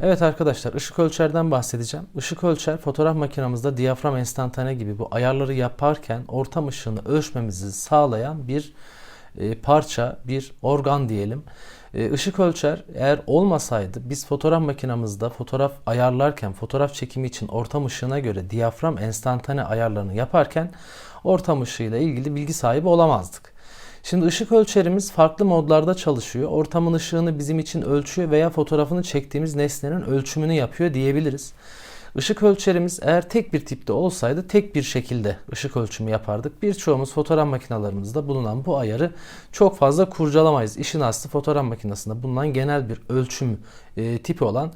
Evet arkadaşlar ışık ölçerden bahsedeceğim. Işık ölçer fotoğraf makinemizde diyafram enstantane gibi bu ayarları yaparken ortam ışığını ölçmemizi sağlayan bir e, parça, bir organ diyelim. E, ışık ölçer eğer olmasaydı biz fotoğraf makinemizde fotoğraf ayarlarken fotoğraf çekimi için ortam ışığına göre diyafram enstantane ayarlarını yaparken ortam ışığıyla ilgili bilgi sahibi olamazdık. Şimdi ışık ölçerimiz farklı modlarda çalışıyor. Ortamın ışığını bizim için ölçüyor veya fotoğrafını çektiğimiz nesnenin ölçümünü yapıyor diyebiliriz. Işık ölçerimiz eğer tek bir tipte olsaydı tek bir şekilde ışık ölçümü yapardık. Birçoğumuz fotoğraf makinalarımızda bulunan bu ayarı çok fazla kurcalamayız. İşin aslı fotoğraf makinesinde bulunan genel bir ölçüm e, tipi olan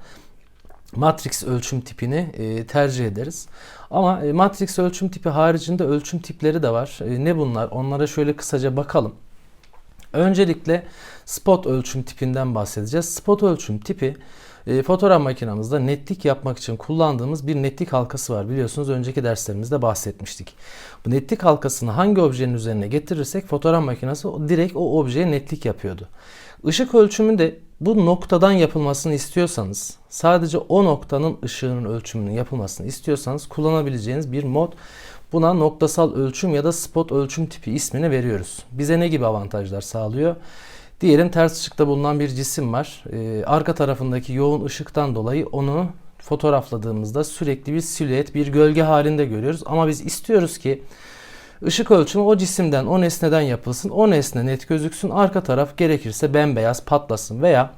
Matrix ölçüm tipini e, tercih ederiz. Ama e, Matrix ölçüm tipi haricinde ölçüm tipleri de var. E, ne bunlar? Onlara şöyle kısaca bakalım. Öncelikle spot ölçüm tipinden bahsedeceğiz. Spot ölçüm tipi e, fotoğraf makinamızda netlik yapmak için kullandığımız bir netlik halkası var. Biliyorsunuz önceki derslerimizde bahsetmiştik. Bu netlik halkasını hangi objenin üzerine getirirsek fotoğraf makinesi direkt o objeye netlik yapıyordu. Işık ölçümü de bu noktadan yapılmasını istiyorsanız, sadece o noktanın ışığının ölçümünün yapılmasını istiyorsanız kullanabileceğiniz bir mod. Buna noktasal ölçüm ya da spot ölçüm tipi ismini veriyoruz. Bize ne gibi avantajlar sağlıyor? Diyelim ters ışıkta bulunan bir cisim var. Ee, arka tarafındaki yoğun ışıktan dolayı onu fotoğrafladığımızda sürekli bir silüet, bir gölge halinde görüyoruz. Ama biz istiyoruz ki ışık ölçümü o cisimden, o nesneden yapılsın. O nesne net gözüksün. Arka taraf gerekirse bembeyaz patlasın veya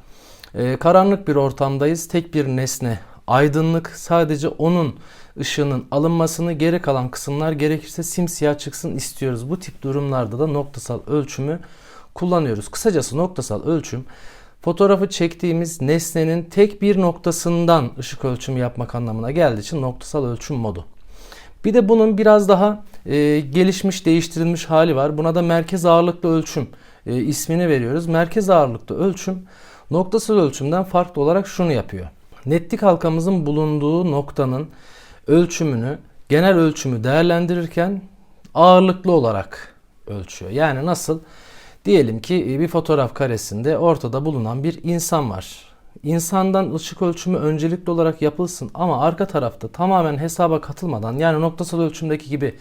e, karanlık bir ortamdayız. Tek bir nesne aydınlık sadece onun ışığının alınmasını geri kalan kısımlar gerekirse simsiyah çıksın istiyoruz. Bu tip durumlarda da noktasal ölçümü kullanıyoruz. Kısacası noktasal ölçüm fotoğrafı çektiğimiz nesnenin tek bir noktasından ışık ölçümü yapmak anlamına geldiği için noktasal ölçüm modu. Bir de bunun biraz daha e, gelişmiş, değiştirilmiş hali var. Buna da merkez ağırlıklı ölçüm e, ismini veriyoruz. Merkez ağırlıklı ölçüm noktasal ölçümden farklı olarak şunu yapıyor. Netlik halkamızın bulunduğu noktanın ölçümünü, genel ölçümü değerlendirirken ağırlıklı olarak ölçüyor. Yani nasıl? Diyelim ki bir fotoğraf karesinde ortada bulunan bir insan var. İnsandan ışık ölçümü öncelikli olarak yapılsın ama arka tarafta tamamen hesaba katılmadan yani noktasal ölçümdeki gibi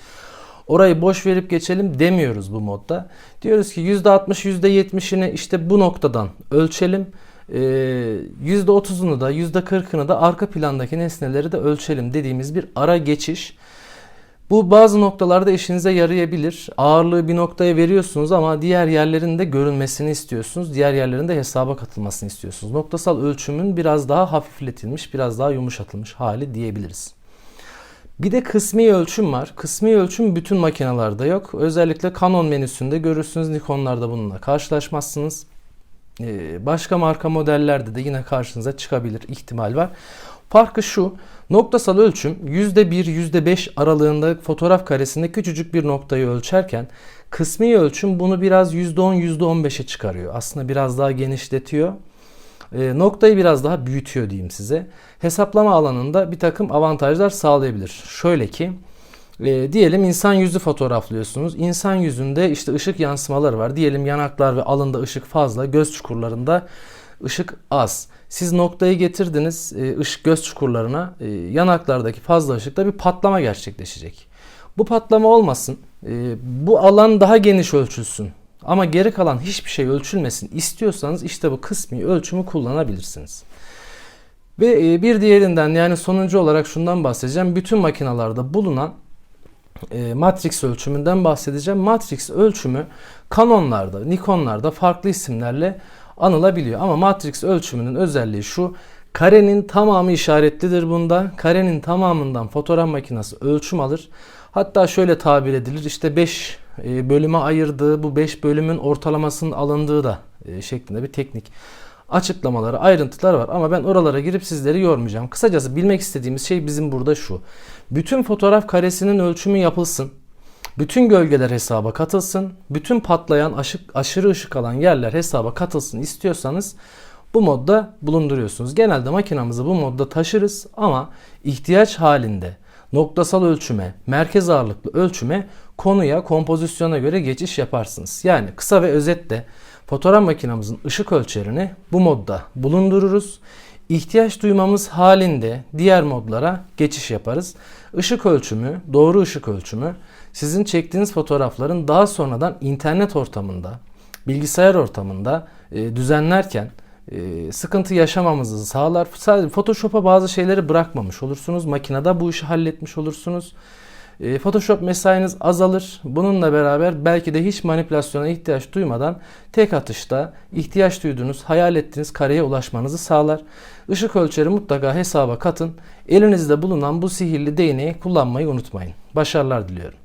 orayı boş verip geçelim demiyoruz bu modda. Diyoruz ki %60 %70'ini işte bu noktadan ölçelim. %30'unu da %40'ını da arka plandaki nesneleri de ölçelim dediğimiz bir ara geçiş. Bu bazı noktalarda işinize yarayabilir. Ağırlığı bir noktaya veriyorsunuz ama diğer yerlerin de görünmesini istiyorsunuz. Diğer yerlerin de hesaba katılmasını istiyorsunuz. Noktasal ölçümün biraz daha hafifletilmiş, biraz daha yumuşatılmış hali diyebiliriz. Bir de kısmi ölçüm var. Kısmi ölçüm bütün makinalarda yok. Özellikle Canon menüsünde görürsünüz. Nikonlarda bununla karşılaşmazsınız. Ee, başka marka modellerde de yine karşınıza çıkabilir ihtimal var. Farkı şu. Noktasal ölçüm %1 %5 aralığında fotoğraf karesinde küçücük bir noktayı ölçerken kısmi ölçüm bunu biraz %10 %15'e çıkarıyor. Aslında biraz daha genişletiyor. E, noktayı biraz daha büyütüyor diyeyim size. Hesaplama alanında bir takım avantajlar sağlayabilir. Şöyle ki e, diyelim insan yüzü fotoğraflıyorsunuz. İnsan yüzünde işte ışık yansımaları var. Diyelim yanaklar ve alında ışık fazla, göz çukurlarında ışık az. Siz noktayı getirdiniz e, ışık göz çukurlarına. E, yanaklardaki fazla ışıkta bir patlama gerçekleşecek. Bu patlama olmasın. E, bu alan daha geniş ölçülsün. Ama geri kalan hiçbir şey ölçülmesin istiyorsanız işte bu kısmi ölçümü kullanabilirsiniz. Ve bir diğerinden yani sonuncu olarak şundan bahsedeceğim. Bütün makinalarda bulunan Matrix ölçümünden bahsedeceğim. Matrix ölçümü Canon'larda, Nikon'larda farklı isimlerle anılabiliyor. Ama Matrix ölçümünün özelliği şu. Karenin tamamı işaretlidir bunda. Karenin tamamından fotoğraf makinesi ölçüm alır. Hatta şöyle tabir edilir. İşte 5 e, bölüme ayırdığı bu 5 bölümün ortalamasının alındığı da e, şeklinde bir teknik açıklamaları, ayrıntılar var ama ben oralara girip sizleri yormayacağım. Kısacası bilmek istediğimiz şey bizim burada şu. Bütün fotoğraf karesinin ölçümü yapılsın. Bütün gölgeler hesaba katılsın. Bütün patlayan aşık, aşırı ışık alan yerler hesaba katılsın istiyorsanız bu modda bulunduruyorsunuz. Genelde makinamızı bu modda taşırız ama ihtiyaç halinde noktasal ölçüme, merkez ağırlıklı ölçüme konuya, kompozisyona göre geçiş yaparsınız. Yani kısa ve özetle fotoğraf makinamızın ışık ölçerini bu modda bulundururuz. İhtiyaç duymamız halinde diğer modlara geçiş yaparız. Işık ölçümü, doğru ışık ölçümü sizin çektiğiniz fotoğrafların daha sonradan internet ortamında, bilgisayar ortamında e, düzenlerken e, sıkıntı yaşamamızı sağlar. Sadece Photoshop'a bazı şeyleri bırakmamış olursunuz. Makinede bu işi halletmiş olursunuz. E, Photoshop mesainiz azalır. Bununla beraber belki de hiç manipülasyona ihtiyaç duymadan tek atışta ihtiyaç duyduğunuz, hayal ettiğiniz kareye ulaşmanızı sağlar. Işık ölçeri mutlaka hesaba katın. Elinizde bulunan bu sihirli değneği kullanmayı unutmayın. Başarılar diliyorum.